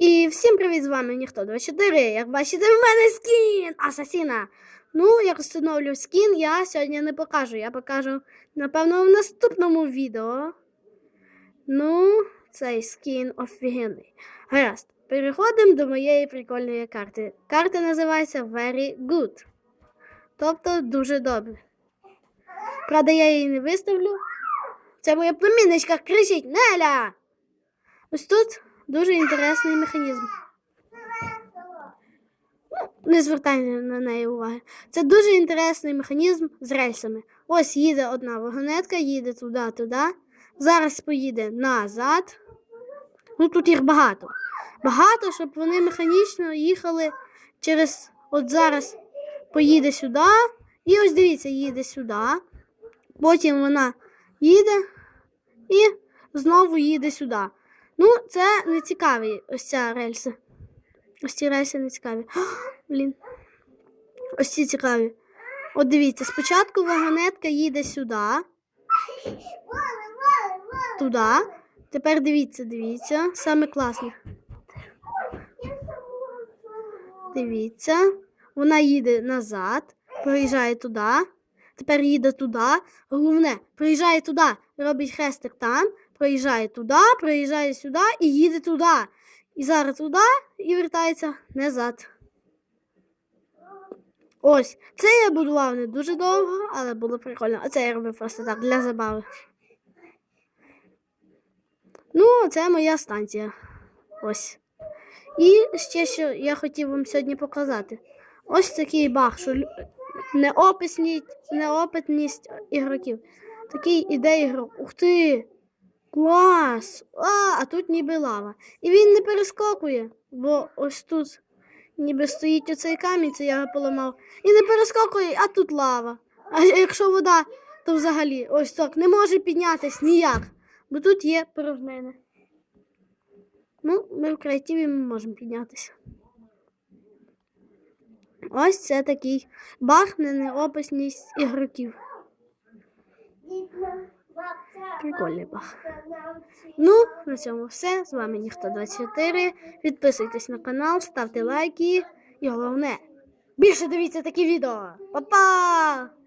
І всім привіт, з вами ніхто 24. Як бачите, в мене скін Асасіна. Ну, як встановлю скін, я сьогодні не покажу. Я покажу, напевно, в наступному відео. Ну, цей скін офігенний. Гаразд, переходимо до моєї прикольної карти. Карта називається Very Good. Тобто дуже добре. Правда, я її не виставлю. Це моя племінничка кричить Неля! Ось тут дуже інтересний механізм. Ну, не звертайте на неї уваги. Це дуже інтересний механізм з рельсами. Ось їде одна вагонетка, їде туди, туди. Зараз поїде назад. Ну тут їх багато. Багато, щоб вони механічно їхали через. От зараз поїде сюди. І ось дивіться, їде сюди. Потім вона їде і знову їде сюди. Ну, це не цікаві ось ця рельса. Ось ці рельси не цікаві. Блін. Ось ці цікаві. От дивіться, спочатку вагонетка їде сюди. Туди. Тепер дивіться, дивіться. Саме класне. Дивіться. Вона їде назад, проїжджає туди. Тепер їде туди. Головне, проїжджає туди, робить хрестик там, проїжджає туди, проїжджає сюди і їде туди. І зараз туди і вертається назад. Ось, це я будував не дуже довго, але було прикольно. А це я робив просто так для забави. Ну, це моя станція. Ось. І ще що я хотів вам сьогодні показати. Ось такий баг, що неописність, неопитність ігроків. Такий іде ігрок. Ух ти! Клас! А, а тут ніби лава. І він не перескокує, бо ось тут ніби стоїть оцей камінь, це я його поламав. І не перескокує, а тут лава. А якщо вода, то взагалі ось так не може піднятись ніяк. Бо тут є порожнини. Ну, ми в креативі ми можемо піднятися. Ось це такий баг на неописність ігроків. Прикольний баг. Ну, на цьому все. З вами ніхто 24. Підписуйтесь на канал, ставте лайки. І головне, більше дивіться такі відео. Па-па!